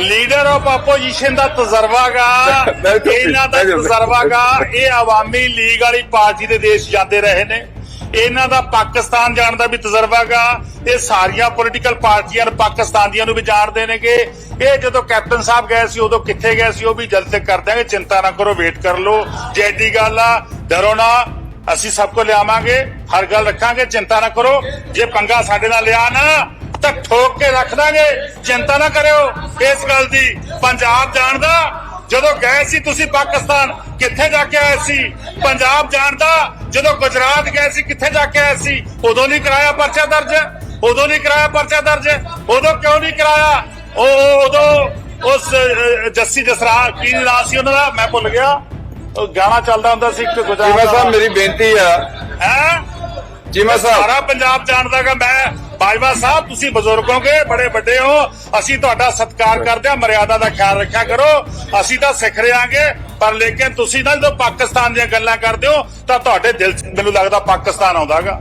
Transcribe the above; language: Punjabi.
ਲੀਡਰ ਆਫ ਆਪੋਜੀਸ਼ਨ ਦਾ ਤਜਰਬਾਗਾ ਇਹਨਾਂ ਦਾ। ਤਜਰਬਾਗਾ ਇਹ ਆਵਾਮੀ ਲੀਗ ਵਾਲੀ ਪਾਰਟੀ ਦੇ ਦੇਸ਼ ਜਾਂਦੇ ਰਹੇ ਨੇ। ਇਹਨਾਂ ਦਾ ਪਾਕਿਸਤਾਨ ਜਾਣ ਦਾ ਵੀ ਤਜਰਬਾਗਾ ਇਹ ਸਾਰੀਆਂ ਪੋਲੀਟੀਕਲ ਪਾਰਟੀਆਂ ਨੂੰ ਪਾਕਿਸਤਾਨ ਦੀਆਂ ਨੂੰ ਵੀ ਜਾਣਦੇ ਨੇਗੇ। ਇਹ ਜਦੋਂ ਕੈਪਟਨ ਸਾਹਿਬ ਗਏ ਸੀ ਉਦੋਂ ਕਿੱਥੇ ਗਏ ਸੀ ਉਹ ਵੀ ਜਲਦ ਤੱਕ ਕਰ ਦਿਆਂਗੇ ਚਿੰਤਾ ਨਾ ਕਰੋ ਵੇਟ ਕਰ ਲਓ। ਜੇ ਐਡੀ ਗੱਲ ਆ ਡਰੋ ਨਾ ਅਸੀਂ ਸਭ ਕੋ ਲਿਆਵਾਂਗੇ ਹਰ ਗੱਲ ਰੱਖਾਂਗੇ ਚਿੰਤਾ ਨਾ ਕਰੋ। ਜੇ ਪੰਗਾ ਸਾਡੇ ਨਾਲ ਲਿਆ ਨਾ ਤਾਂ ਠੋਕ ਕੇ ਰੱਖ ਦਾਂਗੇ। ਚਿੰਤਾ ਨਾ ਕਰਿਓ ਇਸ ਗੱਲ ਦੀ। ਪੰਜਾਬ ਜਾਣਦਾ ਜਦੋਂ ਗਏ ਸੀ ਤੁਸੀਂ ਪਾਕਿਸਤਾਨ ਕਿੱਥੇ ਜਾ ਕੇ ਆਏ ਸੀ? ਪੰਜਾਬ ਜਾਣਦਾ ਜਦੋਂ ਗੁਜਰਾਤ ਗਏ ਸੀ ਕਿੱਥੇ ਜਾ ਕੇ ਆਏ ਸੀ? ਉਦੋਂ ਨਹੀਂ ਕਰਾਇਆ ਪਰਚਾ ਦਰਜ? ਉਦੋਂ ਨਹੀਂ ਕਰਾਇਆ ਪਰਚਾ ਦਰਜ? ਉਦੋਂ ਕਿਉਂ ਨਹੀਂ ਕਰਾਇਆ? ਉਹ ਉਦੋਂ ਉਸ ਜੱਸੀ ਜਸਰਾ ਕੀ ਨਾਂ ਸੀ ਉਹਨਾਂ ਦਾ? ਮੈਂ ਭੁੱਲ ਗਿਆ। ਗਾਣਾ ਚੱਲਦਾ ਹੁੰਦਾ ਸੀ ਇੱਕ ਗੁਜਰਾਤ ਸਾਹਿਬ ਮੇਰੀ ਬੇਨਤੀ ਆ। ਹੈ? ਸਾਹਿਬ। ਸਾਰਾ ਪੰਜਾਬ ਜਾਣਦਾਗਾ ਮੈਂ ਬਾਜਵਾ ਸਾਹਿਬ, ਤੁਸੀਂ ਬਜ਼ੁਰਗ ਹੋਗੇ, ਬੜੇ ਵੱਡੇ ਹੋ, ਅਸੀਂ ਤੁਹਾਡਾ ਸਤਿਕਾਰ ਕਰਦੇ ਹਾਂ, ਮਰਿਆਦਾ ਦਾ ਖਿਆਲ ਰੱਖਿਆ ਕਰੋ, ਅਸੀਂ ਤਾਂ ਸਿੱਖ ਰਿਆਂਗੇ ਪਰ ਲੇਕਿਨ ਤੁਸੀਂ ਨਾ ਜਦੋਂ ਪਾਕਿਸਤਾਨ ਦੀਆਂ ਗੱਲਾਂ ਕਰਦੇ ਹੋ, ਤਾਂ ਤੁਹਾਡੇ ਦਿਲ 'ਚ ਮੈਨੂੰ ਲੱਗਦਾ ਪਾਕਿਸਤਾਨ ਆਉਂਦਾਗਾ